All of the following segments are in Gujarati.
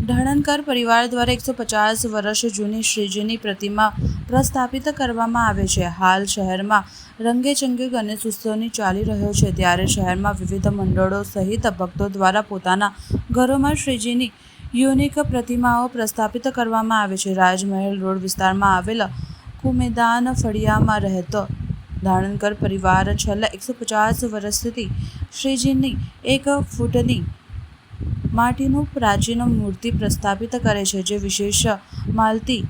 ધારણકર પરિવાર દ્વારા એકસો પચાસ વર્ષ જૂની શ્રીજીની પ્રતિમા પ્રસ્થાપિત કરવામાં આવે છે. હાલ શહેરમાં રંગેચંગે ગણેશ ઉત્સવની ચાલી રહ્યો છે. ત્યારે શહેરમાં વિવિધ મંડળો સહિત ભક્તો દ્વારા પોતાના ઘરોમાં શ્રીજીની યુનિક પ્રતિમાઓ પ્રસ્થાપિત કરવામાં આવે છે. રાજમહેલ રોડ વિસ્તારમાં આવેલા કુમેદાન ફળિયામાં રહેતો ધારણકર પરિવાર છેલ્લા એકસો પચાસ વર્ષથી શ્રીજીની એક ફૂટની માટીનું પ્રાચીન મૂર્તિ પ્રસ્થાપિત કરે છે, જે વિશેષ માલતી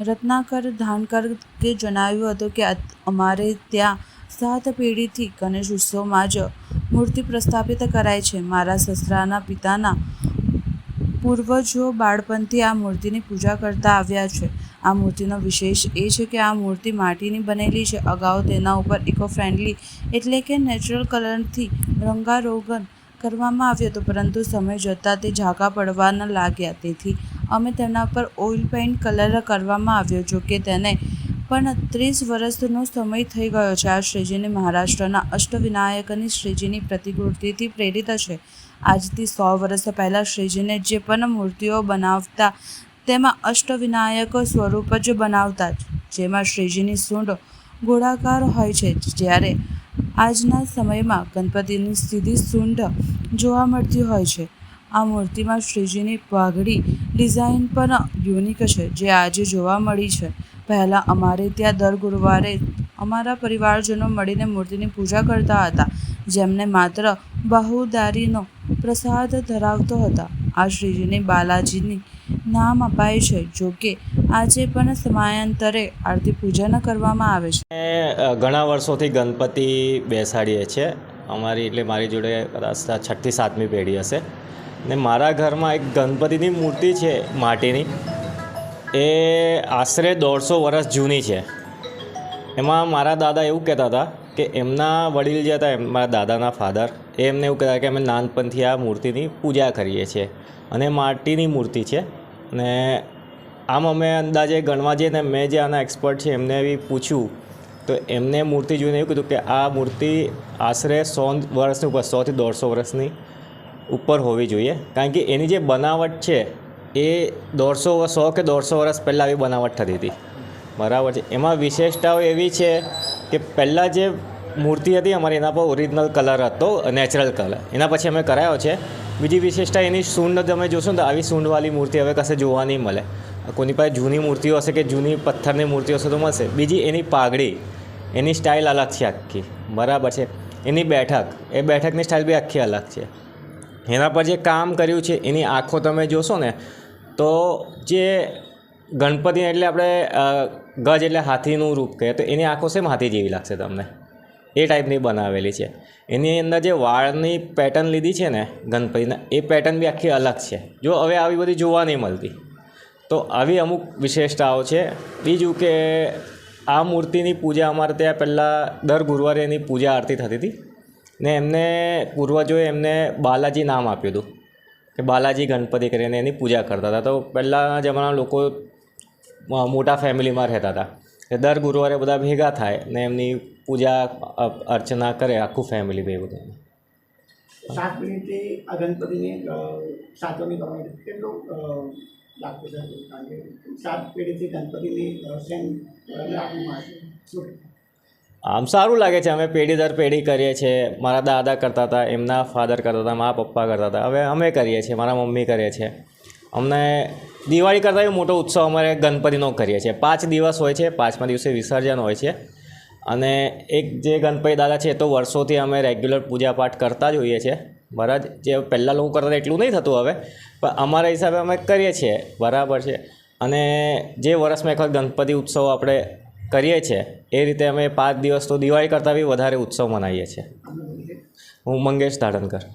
રત્નાકર ધાનકર કે જણાવ્યું હતું કે, અમારે ત્યાં સાત પેઢીથી ગણેશ ઉત્સવમાં જ મૂર્તિ પ્રસ્થાપિત કરાય છે. મારા સસરાના પિતાના પૂર્વજો બાળપણથી આ મૂર્તિની પૂજા કરતા આવ્યા છે. આ મૂર્તિનો વિશેષ એ છે કે, આ મૂર્તિ માટીની બનેલી છે. અગાઉ તેના ઉપર ઇકો ફ્રેન્ડલી એટલે કે નેચરલ કલરથી રંગારોગન કરવામાં આવ્યો હતો, પરંતુ સમય જતાં તે ઝાંકા પડવાના લાગ્યા. તેથી અમે તેના પર ઓઇલ પેઇન્ટ કલર કરવામાં આવ્યો, જો કે તેને પણ ત્રીસ વર્ષનો સમય થઈ ગયો છે. આ શ્રીજીને મહારાષ્ટ્રના અષ્ટવિનાયકની શ્રીજીની પ્રતિકૃતિથી પ્રેરિત છે. આજથી સો વર્ષ પહેલાં શ્રીજીને જે પણ મૂર્તિઓ બનાવતા તેમાં અષ્ટવિનાયક સ્વરૂપ જ બનાવતા જેમાં શ્રીજીની સૂંઢ ગોળાકાર હોય છે. જ્યારે આજના સમયમાં ગણપતિની સીધી સૂંઢ જોવા મળતી હોય છે. આ મૂર્તિમાં શ્રીજીની પાઘડી ડિઝાઇન પણ યુનિક છે, જે આજે જોવા મળી છે. પહેલાં અમારે ત્યાં દર ગુરુવારે અમારા પરિવારજનો મળીને મૂર્તિની પૂજા કરતા હતા, જેમને માત્ર બાહુદારીનો પ્રસાદ ધરાવતો હતા. આ શ્રીજીની બાલાજીની નામ અપાય છે, જો કે આજે પણ સમયાંતરે આરતી પૂજન કરવામાં આવે છે. ઘણા વર્ષોથી ગણપતિ બેસાડીએ છીએ. અમારી, એટલે મારી જોડે કદાચ છઠ્ઠી, સાતમી પેઢી હશે. ને મારા ઘરમાં એક ગણપતિની મૂર્તિ છે, માટીની. એ આશરે દોઢસો વર્ષ જૂની છે. એમાં મારા દાદા એવું કહેતા હતા કે એમના વડીલ જે હતા મારા દાદાના ફાધર એમને એવું કહેતા કે અમે નાનપણથી આ મૂર્તિની પૂજા કરીએ છીએ. અને માટીની મૂર્તિ છે. ને આમ અમે અંદાજે ગણવા જઈએ ને મેં જે આના એક્સપર્ટ છે, એમને બી પૂછ્યું, તો એમને મૂર્તિ જોઈને એવું કીધું કે આ મૂર્તિ આશરે સો વર્ષની ઉપર સોથી દોઢસો વર્ષની ઉપર હોવી જોઈએ. કારણ કે એની જે બનાવટ છે, એ દોઢસો સો કે દોઢસો વર્ષ પહેલાં આવી બનાવટ થતી હતી. બરાબર છે. એમાં વિશેષતાઓ એવી છે કે પહેલાં જે મૂર્તિ હતી અમારી, એના પર ઓરિજિનલ કલર હતો નેચરલ કલર એના પછી અમે કરાયો છે. બીજી વિશેષતા એની સૂંઢ તમે જોશો ને તો આવી સૂંઢવાળી મૂર્તિ હવે કશે જોવા નહીં મળે. કોની પાસે જૂની મૂર્તિઓ હશે કે જૂની પથ્થરની મૂર્તિઓ હશે તો મળશે. બીજી એની પાઘડી, એની સ્ટાઇલ અલગ છે આખી. બરાબર છે. એની બેઠક, એ બેઠકની સ્ટાઇલ બી આખી અલગ છે. એના પર જે કામ કર્યું છે, એની આંખો તમે જોશો ને, તો જે ગણપતિ એટલે આપણે ગજ એટલે હાથીનું રૂપ કહે તો એની આંખો સેમ હાથી જેવી લાગશે તમને? એ ટાઈપની બનાવેલી છે. એની અંદર જે વાળની પેટર્ન લીધી છે ને ગણપતિના, એ પેટર્ન બી આખી અલગ છે. જો હવે આવી બધી જોવા નહીં મળતી. તો આવી અમુક વિશેષતાઓ છે. બીજું કે આ મૂર્તિની પૂજા અમારે ત્યાં પહેલાં દર ગુરુવારે એની પૂજા આરતી થતી હતી. ને એમને પૂર્વજોએ એમને બાલાજી નામ આપ્યું હતું. કે બાલાજી ગણપતિ કરીને એની પૂજા કરતા હતા. તો પહેલાંના જમાના લોકો મોટા ફેમિલીમાં રહેતા હતા. દર ગુરુવારે બધા ભેગા થાય ને એમની પૂજા અર્ચના કરે આખું ફેમિલી ભેગું થઈને. સાત મિનિટથી આ ગણપતિને સાચવણી કરવાની કેટલું લાગતું છે? સાત પેઢીથી ગણપતિની સેમ આમ સારું લાગે છે. અમે પેઢી દર પેઢી કરીએ છીએ. મારા દાદા કરતા હતા એમના ફાધર કરતા હતા મારા પપ્પા કરતા હતા. હવે અમે કરીએ છીએ મારા મમ્મી કરીએ છે. અમને દિવાળી કરતાં બી મોટો ઉત્સવ અમારે ગણપતિનો કરીએ છીએ. પાંચ દિવસ હોય છે, પાંચમા દિવસે વિસર્જન હોય છે. અને એક જે ગણપતિ દાદા છે, એ તો વર્ષોથી અમે રેગ્યુલર પૂજાપાઠ કરતા જ હોઈએ છીએ. બરાબર જે પહેલાં લોકો કરતા એટલું નહીં થતું હવે. પણ અમારા હિસાબે અમે કરીએ છીએ, બરાબર છે. અને જે વર્ષમાં એક વખત ગણપતિ ઉત્સવ આપણે કરીએ છીએ, એ રીતે અમે પાંચ દિવસ તો દિવાળી કરતાં બી વધારે ઉત્સવ મનાવીએ છીએ. હું મંગેશ ધાડનકર.